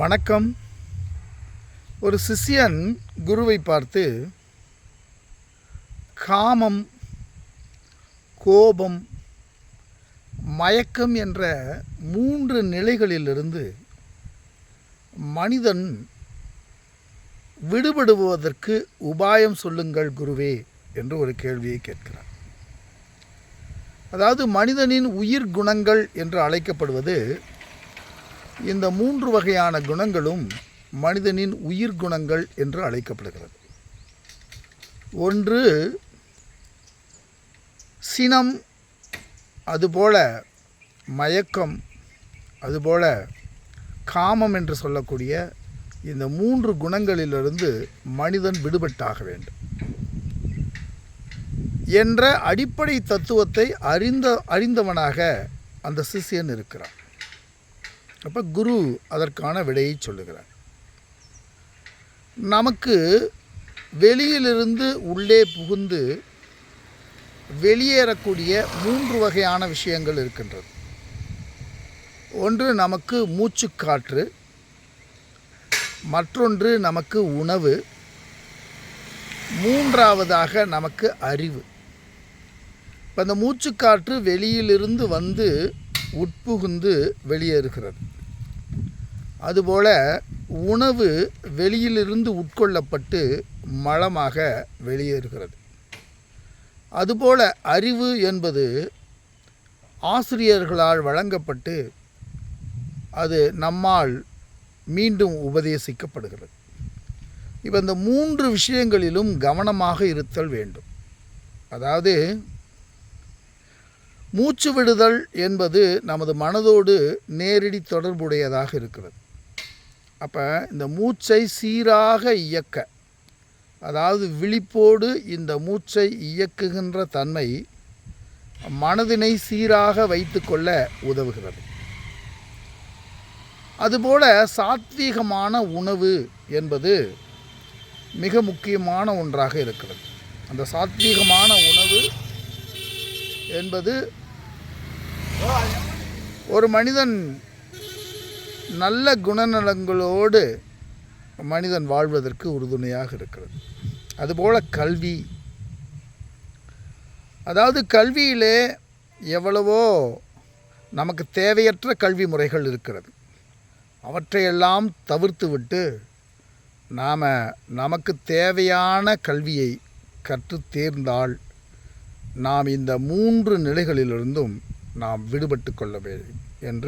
வணக்கம். ஒரு சிஷ்யன் குருவை பார்த்து காமம் கோபம் மயக்கம் என்ற மூன்று நிலைகளிலிருந்து மனிதன் விடுபடுவதற்கு உபாயம் சொல்லுங்கள் குருவே என்று ஒரு கேள்வியை கேட்கிறார். அதாவது மனிதனின் உயிர் குணங்கள் என்று அழைக்கப்படுவது இந்த மூன்று வகையான குணங்களும் மனிதனின் உயிர் குணங்கள் என்று அழைக்கப்படுகிறது. ஒன்று சினம் அதுபோல மயக்கம் அதுபோல காமம் என்று சொல்லக்கூடிய இந்த மூன்று குணங்களிலிருந்து மனிதன் விடுபட்டாக வேண்டும் என்ற அடிப்படை தத்துவத்தை அறிந்த அறிந்தவனாக அந்த சிஷ்யன் இருக்கிறான். அப்போ குரு அதற்கான விடையை சொல்லுகிறார். நமக்கு வெளியிலிருந்து உள்ளே புகுந்து வெளியேறக்கூடிய மூன்று வகையான விஷயங்கள் இருக்கின்றது. ஒன்று நமக்கு மூச்சுக்காற்று மற்றொன்று நமக்கு உணவு மூன்றாவதாக நமக்கு அறிவு. இப்போ அந்த மூச்சுக்காற்று வெளியிலிருந்து வந்து உட்புகுந்து வெளியேறுகிறது. அதுபோல உணவு வெளியிலிருந்து உட்கொள்ளப்பட்டு மலமாக வெளியேறுகிறது. அதுபோல அறிவு என்பது ஆசிரியர்களால் வழங்கப்பட்டு அது நம்மால் மீண்டும் உபதேசிக்கப்படுகிறது. இப்போ இந்த மூன்று விஷயங்களிலும் கவனமாக இருத்தல் வேண்டும். அதாவது மூச்சு விடுதல் என்பது நமது மனதோடு நேரடி தொடர்புடையதாக இருக்கிறது. அப்போ இந்த மூச்சை சீராக இயக்க அதாவது விழிப்போடு இந்த மூச்சை இயக்குகின்ற தன்மை மனதினை சீராக வைத்துக்கொள்ள உதவுகிறது. அதுபோல சாத்வீகமான உணவு என்பது மிக முக்கியமான ஒன்றாக இருக்கிறது. அந்த சாத்வீகமான உணவு என்பது ஒரு மனிதன் நல்ல குணநலங்களோடு மனிதன் வாழ்வதற்கு உறுதுணையாக இருக்கிறது. அதுபோல் கல்வி. அதாவது கல்வியிலே எவ்வளவோ நமக்கு தேவையற்ற கல்வி முறைகள் இருக்கிறது. அவற்றையெல்லாம் தவிர்த்து விட்டு நாம் நமக்கு தேவையான கல்வியை கற்று தேர்ந்தால் நாம் இந்த மூன்று நிலைகளிலிருந்தும் நாம் விடுபட்டு கொள்ள வேண்டும் என்று